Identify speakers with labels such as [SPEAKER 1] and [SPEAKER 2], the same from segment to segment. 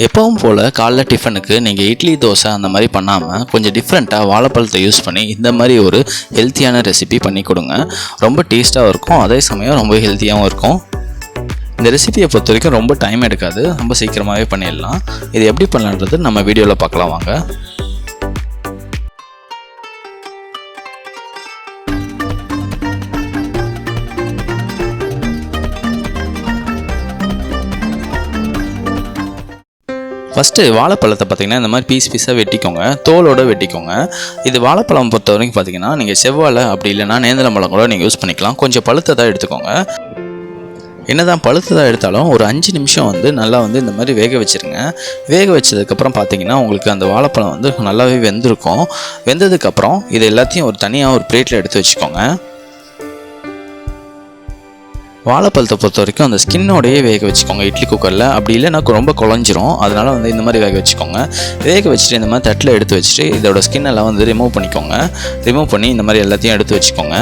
[SPEAKER 1] எப்பவும் போல் காலைல டிஃபனுக்கு நீங்கள் இட்லி தோசை அந்த மாதிரி பண்ணாமல் கொஞ்சம் டிஃப்ரெண்ட்டாக வாழைப்பழத்தை யூஸ் பண்ணி இந்த மாதிரி ஒரு ஹெல்த்தியான ரெசிபி பண்ணி கொடுங்க. ரொம்ப டேஸ்ட்டாகவும் இருக்கும். அதே சமயம் ரொம்ப ஹெல்த்தியாகவும் இருக்கும். இந்த ரெசிபியை பொறுத்த வரைக்கும் ரொம்ப டைம் எடுக்காது. ரொம்ப சீக்கிரமாகவே பண்ணிடலாம். இது எப்படி பண்ணலான்றது நம்ம வீடியோவில் பார்க்கலாம் வாங்க. ஃபஸ்ட்டு வாழைப்பழத்தை பார்த்திங்கன்னா இந்த மாதிரி பீஸ் பீஸாக வெட்டிக்கோங்க. தோலோட வெட்டிக்கோங்க. இது வாழைப்பழம் பொறுத்த வரைக்கும் பார்த்தீங்கன்னா நீங்கள் செவ்வாழை அப்படி இல்லைனா நேந்திரம் பழம் கூட நீங்கள் யூஸ் பண்ணிக்கலாம். கொஞ்சம் பழுத்ததாக எடுத்துக்கோங்க. என்னதான் பழுத்ததாக எடுத்தாலும் ஒரு அஞ்சு நிமிஷம் வந்து நல்லா வந்து இந்த மாதிரி வேக வச்சுருங்க. வேக வச்சதுக்கப்புறம் பார்த்தீங்கன்னா உங்களுக்கு அந்த வாழைப்பழம் வந்து நல்லாவே வெந்திருக்கும். வெந்ததுக்கப்புறம் இது எல்லாத்தையும் ஒரு தனியாக ஒரு பிளேட்டில் எடுத்து வச்சுக்கோங்க. வாழைப்பழத்தை பொறுத்த வரைக்கும் அந்த ஸ்கின்னோடையே வேக வச்சுக்கோங்க. இட்லி குக்கரில். அப்படி இல்லைனா ரொம்ப குழஞ்சிரும். அதனால் வந்து இந்த மாதிரி வேக வச்சுக்கோங்க. வேக வச்சுட்டு இந்த மாதிரி தட்டில் எடுத்து வச்சுட்டு இதோட ஸ்கின் எல்லாம் வந்து ரிமூவ் பண்ணிக்கோங்க. ரிமூவ் பண்ணி இந்த மாதிரி எல்லாத்தையும் எடுத்து வச்சுக்கோங்க.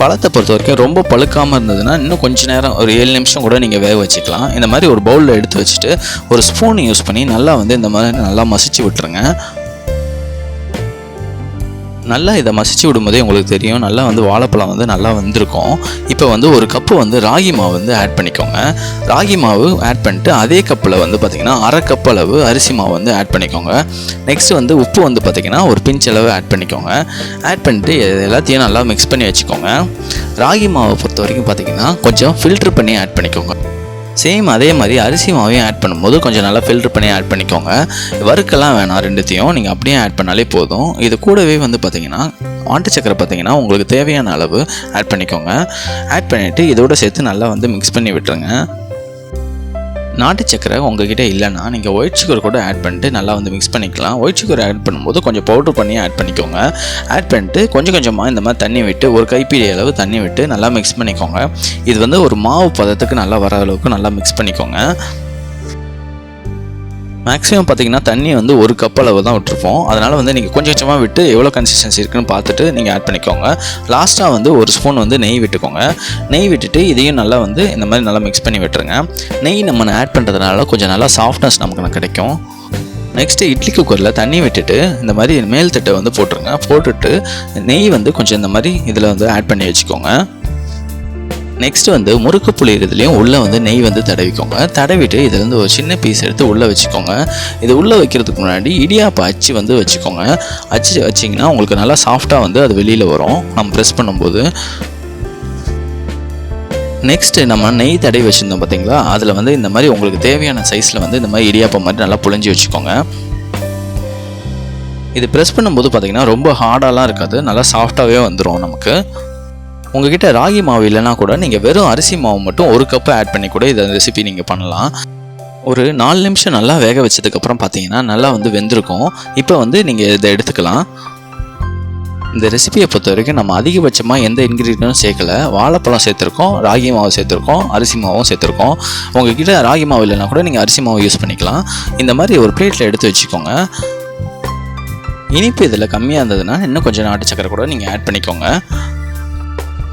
[SPEAKER 1] பழத்தை பொறுத்த வரைக்கும் ரொம்ப பழுக்காமல் இருந்ததுன்னா இன்னும் கொஞ்ச நேரம் ஒரு ஏழு நிமிஷம் கூட நீங்கள் வேக வச்சுக்கலாம். இந்த மாதிரி ஒரு பவுலில் எடுத்து வச்சுட்டு ஒரு ஸ்பூன் யூஸ் பண்ணி நல்லா வந்து இந்த மாதிரி நல்லா மசிச்சு விட்டுருங்க. நல்லா இதை மசிச்சு விடும்போதே உங்களுக்கு தெரியும் நல்லா வந்து வாழைப்பழம் வந்து நல்லா வந்திருக்கும். இப்போ வந்து ஒரு கப்பு வந்து ராகி மாவு வந்து ஆட் பண்ணிக்கோங்க. ராகி மாவு ஆட் பண்ணிட்டு அதே கப்பில் வந்து பார்த்திங்கன்னா அரை கப் அளவு அரிசி மாவு வந்து ஆட் பண்ணிக்கோங்க. நெக்ஸ்ட் வந்து உப்பு வந்து பார்த்திங்கன்னா ஒரு பிஞ்ச் அளவு ஆட் பண்ணிக்கோங்க. ஆட் பண்ணிட்டு எல்லாத்தையும் நல்லா மிக்ஸ் பண்ணி வச்சுக்கோங்க. ராகி மாவை பொறுத்த வரைக்கும் பார்த்திங்கன்னா கொஞ்சம் ஃபில்ட்ரு பண்ணி ஆட் பண்ணிக்கோங்க. சேம் அதே மாதிரி அரிசி மாவையும் ஆட் பண்ணும்போது கொஞ்சம் நல்லா ஃபில்டர் பண்ணி ஆட் பண்ணிக்கோங்க. வறுக்கெல்லாம் வேணாம் ரெண்டுத்தையும். நீங்கள் அப்படியே ஆட் பண்ணாலே போதும். இது கூடவே வந்து பார்த்தீங்கன்னா ஆட்டு சக்கரை பார்த்தீங்கன்னா உங்களுக்கு தேவையான அளவு ஆட் பண்ணிக்கோங்க. ஆட் பண்ணிவிட்டு இதோட சேர்த்து நல்லா வந்து மிக்ஸ் பண்ணி விட்டுருங்க. நாட்டு சக்கரை உங்ககிட்ட இல்லைன்னா நீங்கள் ஒயிட் சுகர் கூட ஆட் பண்ணிட்டு நல்லா வந்து மிக்ஸ் பண்ணிக்கலாம். ஒயிட் சுகர் ஆட் பண்ணும்போது கொஞ்சம் பவுடர் பண்ணி ஆட் பண்ணிக்கோங்க. ஆட் பண்ணிட்டு கொஞ்சம் கொஞ்சமாக இந்த மாதிரி தண்ணி விட்டு ஒரு கைப்பிடி அளவு தண்ணி விட்டு நல்லா மிக்ஸ் பண்ணிக்கோங்க. இது வந்து ஒரு மாவு பதத்துக்கு நல்லா வர அளவுக்கு நல்லா மிக்ஸ் பண்ணிக்கோங்க. மேக்ஸிமம் பார்த்தீங்கன்னா தண்ணி வந்து ஒரு கப் அளவு தான் விட்டுருப்போம். அதனால் வந்து நீங்கள் கொஞ்சம் கொஞ்சமாக விட்டு எவ்வளோ கன்சிஸ்டன்சி இருக்குன்னு பார்த்துட்டு நீங்கள் ஆட் பண்ணிக்கோங்க. லாஸ்ட்டாக வந்து ஒரு ஸ்பூன் வந்து நெய் விட்டுக்கோங்க. நெய் விட்டுட்டு இதையும் நல்லா வந்து இந்த மாதிரி நல்லா மிக்ஸ் பண்ணி விட்டுருங்க. நெய் நம்ம ஆட் பண்ணுறதுனால கொஞ்சம் நல்லா சாஃப்ட்னஸ் நமக்கு கிடைக்கும். நெக்ஸ்ட்டு இட்லி குக்கரில் தண்ணி விட்டுட்டு இந்த மாதிரி மேல் தட்டை வந்து போட்டுருங்க. போட்டுட்டு நெய் வந்து கொஞ்சம் இந்த மாதிரி இதில் வந்து ஆட் பண்ணி வச்சுக்கோங்க. நெக்ஸ்ட் வந்து முறுக்கு புளியறதுலையும் உள்ளே வந்து நெய் வந்து தடவிக்கோங்க. தடவிட்டு இதுலேருந்து ஒரு சின்ன பீஸ் எடுத்து உள்ளே வச்சுக்கோங்க. இது உள்ளே வைக்கிறதுக்கு முன்னாடி இடியாப்ப அச்சு வந்து வச்சுக்கோங்க. அச்சு வச்சிங்கன்னா உங்களுக்கு நல்லா சாஃப்டாக வந்து அது வெளியில் வரும். நம்ம ப்ரெஸ் பண்ணும்போது. நெக்ஸ்ட்டு நம்ம நெய் தடவி வச்சுருந்தோம் பார்த்தீங்களா அதில் வந்து இந்த மாதிரி உங்களுக்கு தேவையான சைஸில் வந்து இந்த மாதிரி இடியாப்பம் மாதிரி நல்லா புழிஞ்சு வச்சுக்கோங்க. இது ப்ரெஸ் பண்ணும்போது பார்த்திங்கன்னா ரொம்ப ஹார்டாலாம் இருக்காது. நல்லா சாஃப்டாகவே வந்துடும் நமக்கு. உங்ககிட்ட ராகி மாவு இல்லைனா கூட நீங்கள் வெறும் அரிசி மாவு மட்டும் ஒரு கப்பு ஆட் பண்ணி கூட இதை ரெசிபி நீங்கள் பண்ணலாம். ஒரு நாலு நிமிஷம் நல்லா வேக வச்சதுக்கப்புறம் பார்த்தீங்கன்னா நல்லா வந்து வெந்திருக்கும். இப்போ வந்து நீங்கள் இதை எடுத்துக்கலாம். இந்த ரெசிபியை பொறுத்த வரைக்கும் நம்ம அதிகபட்சமாக எந்த இன்க்ரீடியன்ட்டும் சேர்க்கல. வாழைப்பழம் சேர்த்துருக்கோம் ராகி மாவு சேர்த்துருக்கோம் அரிசி மாவும் சேர்த்துருக்கோம். உங்ககிட்ட ராகி மாவு இல்லைனா கூட நீங்கள் அரிசி மாவு யூஸ் பண்ணிக்கலாம். இந்த மாதிரி ஒரு பிளேட்டில் எடுத்து வச்சுக்கோங்க. இனிப்பு இதில் கம்மியாக இருந்ததுன்னா இன்னும் கொஞ்சம் நாட்டு சக்கரை கூட நீங்கள் ஆட் பண்ணிக்கோங்க.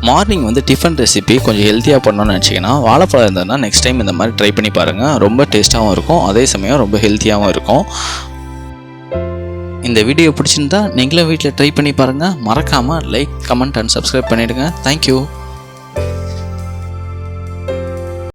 [SPEAKER 1] மார்னிங் வந்து டிஃபன் ரெசிபி கொஞ்சம் ஹெல்த்தியாக பண்ணணும்னு நினச்சிங்கன்னா வாழைப்பழம் இருந்ததுன்னா நெக்ஸ்ட் டைம் இந்த மாதிரி ட்ரை பண்ணி பாருங்கள் ரொம்ப டேஸ்ட்டாகவும் இருக்கும். அதே சமயம் ரொம்ப ஹெல்த்தியாகவும் இருக்கும். இந்த வீடியோ பிடிச்சிருந்தா நீங்களும் வீட்டில் ட்ரை பண்ணி பாருங்கள் மறக்காமல் லைக் கமெண்ட் அண்ட் சப்ஸ்கிரைப் பண்ணிவிடுங்க தேங்க்யூ